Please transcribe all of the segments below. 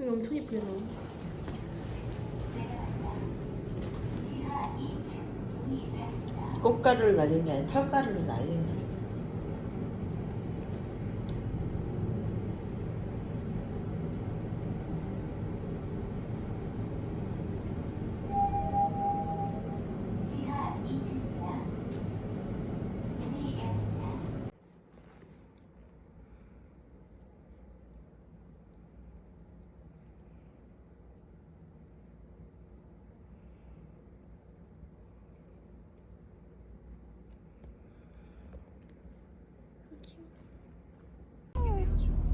이거 엄청 예쁘게 나와. 꽃가루를 날리는 게 아니라 털가루를 날리는 거야.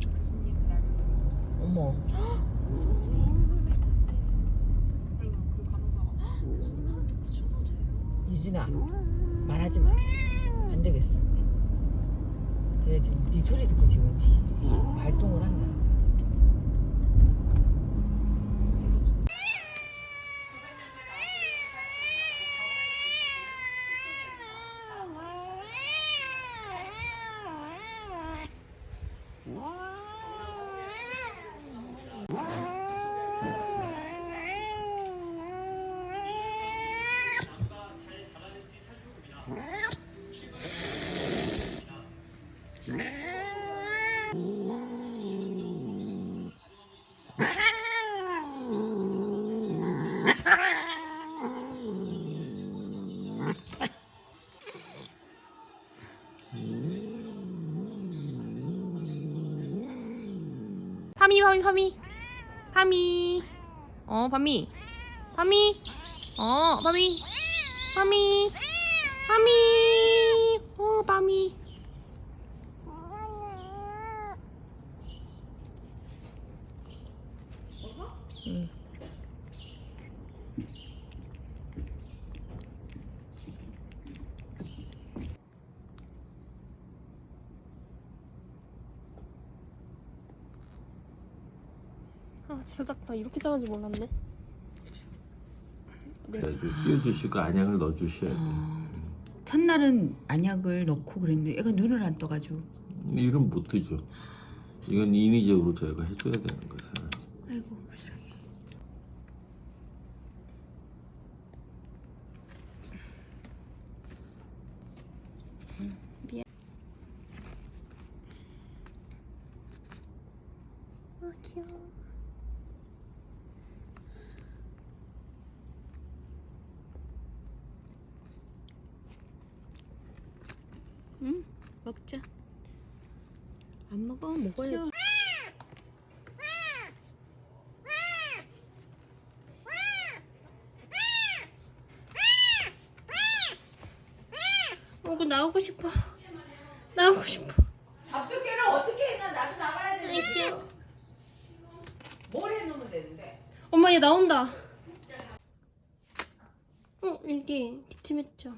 교수님 라면 어머. 소스 소스 있지. 그래서 그 간호사가 "헉, 교수님 하나도 드셔도 돼요. 유진아 말하지 마. 안 되겠어. 걔 지금 네 소리 듣고 지금 씨, 발동을 한다. 파미 파미 파미. 파미. 어 파미. 파미. 어 파미. 파미. 파미. 오 파미. 응. 진짜 작다 이렇게 작은지 몰랐네 네. 그래도 띄워주시고 안약을 넣어주셔야 돼. 어, 첫날은 안약을 넣고 그랬는데 애가 눈을 안 떠가지고. 이름 못 뜨죠. 이건 인위적으로 저희가 해줘야 되는 거죠. 아이고 불쌍해. 아 귀여워 응 먹자 안 먹어 먹어야지 어, 그 나오고 싶어. 나오고 싶어. 잡숫개를 어떻게 해놔? 나도 나가야 이렇게. 뭘 해놓으면 되는데? 엄마 얘 나온다. 어 이게 기침했죠.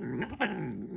なるほど。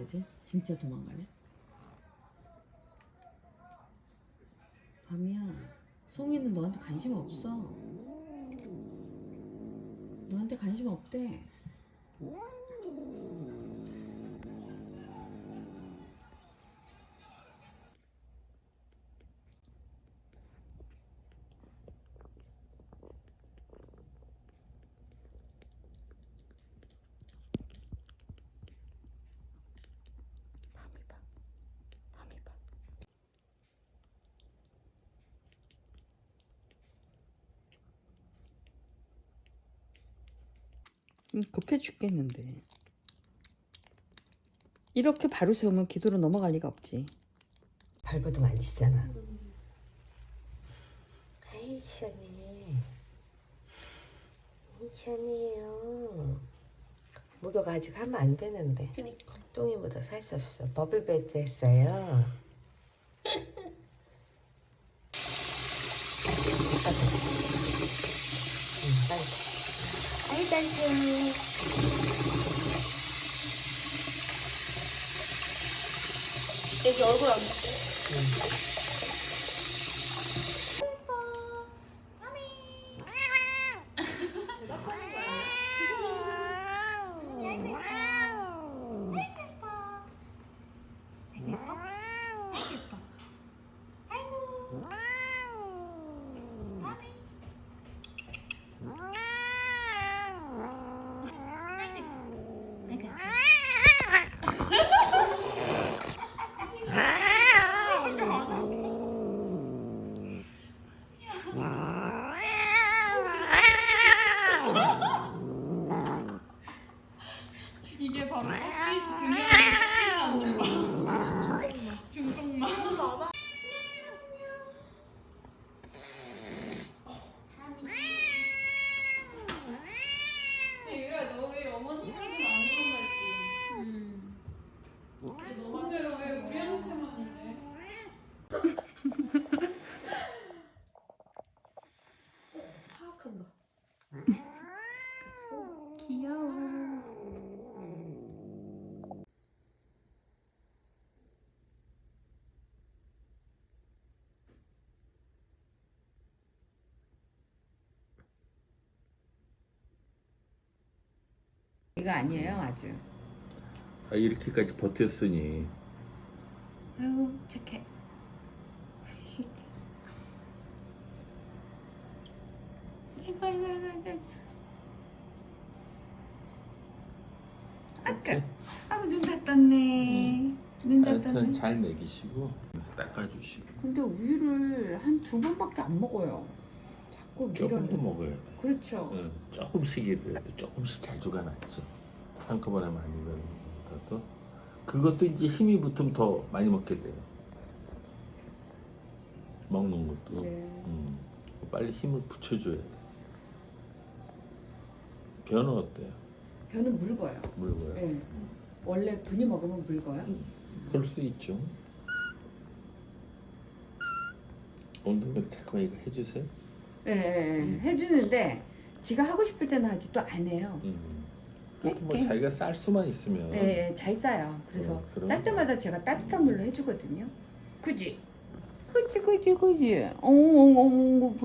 그지? 진짜 도망가네. 밤이야. 송이는 너한테 관심 없어. 너한테 관심 없대. 급해 죽겠는데. 이렇게 바로 세우면 기도로 넘어갈 리가 없지. 발버둥 안 치잖아. 아이 시원해. 시원해요. 목욕 아직 하면 안 되는데. 그니까. 똥이 묻어 살쪘어. 버블베드 했어요. 아이 단체. 애 기 얼굴 안 돼. 이게 바로 커피 중요한 커피지 않는 중성만. 유라 너왜 어머니 편은 안 그런다 했지? 근데 너 근데 왜 우리한테만 이래? 파악한다. 귀여워. 이거 아니에요, 아주. 아, 이렇게까지 버텼으니 아유, 착해. 아이고, 아이고, 아이고. 아까, 아우, 눈 닫았네. 눈 하여튼 닫았네. 잘 먹이시고 닦아주시고 근데 우유를 한 두 번밖에 안 먹어요. 자꾸 밀어. 조금 더 먹어야 돼 그렇죠. 응, 조금씩이라도 조금씩 자주가 낫지 한꺼번에 많이 먹는 것보다도 그것도 이제 힘이 붙으면 더 많이 먹게 돼요 먹는 것도 네. 음, 빨리 힘을 붙여줘야 돼 변은 어때요? 변은 묽어요. 물고요? 네. 원래 분이 먹으면 묽어요. 그럴 수 있죠 오늘도 잠깐 이거 해주세요 예, 예, 예. 해주는데 지가 하고 싶을 때는 하지 또 안 해요. 음. 그렇게 뭐 이렇게. 자기가 쌀 수만 있으면 예, 예, 잘 싸요. 그래서 어, 그럼. 쌀 때마다 제가 따뜻한 물로 해주거든요. 그지? 그지, 그지, 그지. 어, 어, 어, 어.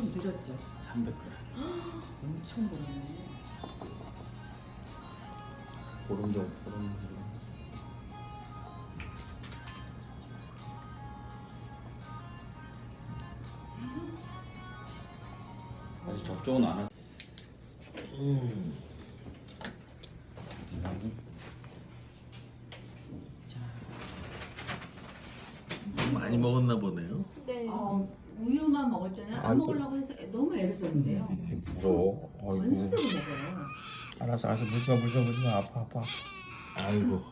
좀 느렸죠? 300g 엄청 늘었네. 보름 정도 보름 정도 아직 접종은 안 할. 음. 많이 먹었나 보네요. 네. 어, 우유만 먹을 때는 안 아이고. 먹으려고 해서 너무 애를 썼는데요. 물어. 건수로 아이고. 먹어요. 알았어, 알았어. 물지마, 물지마, 물지마. 아파, 아파. 아이고.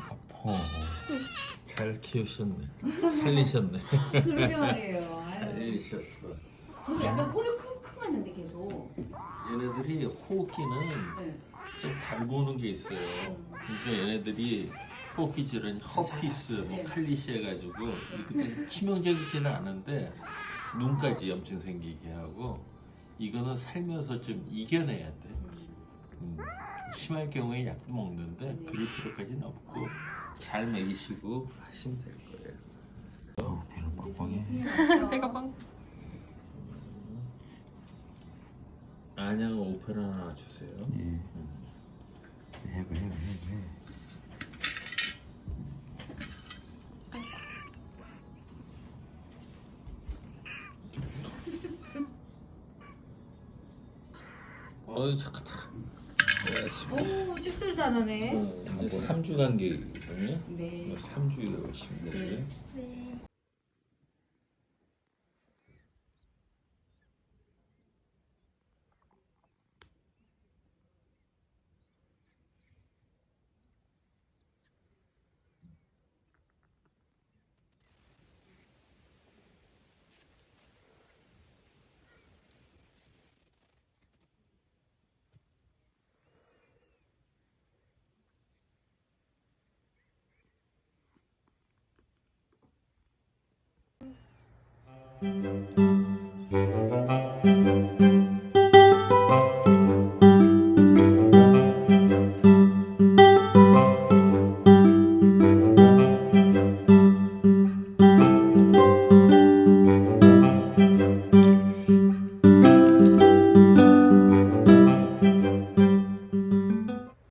아파. 잘 키우셨네. 살리셨네. 그러게 말이에요. 아유. 살리셨어. 근데 약간 코를 킁킁 하는데 계속. 얘네들이 호흡기는 네. 좀 달고는 게 있어요. 그러니까 얘네들이 질환, 허피스, 뭐 네. 칼리시 해가지고 이렇게 치명적이지는 않은데 눈까지 염증 생기게 하고 이거는 살면서 좀 이겨내야 돼. 음, 심할 경우에 약도 먹는데 네. 그럴 필요까지는 없고 잘 먹이시고 하시면 될 거예요. 어우, 배는 빵빵해. 내가 막 안양 오페라 하나 주세요. 예. 음. 왜, 왜, 왜, 왜. 어이 착하다. 오, 찍소리도 안 하네. 어, 이제 3주 간격이거든요. 네. 3주에 오시면 되고요. 네. 음.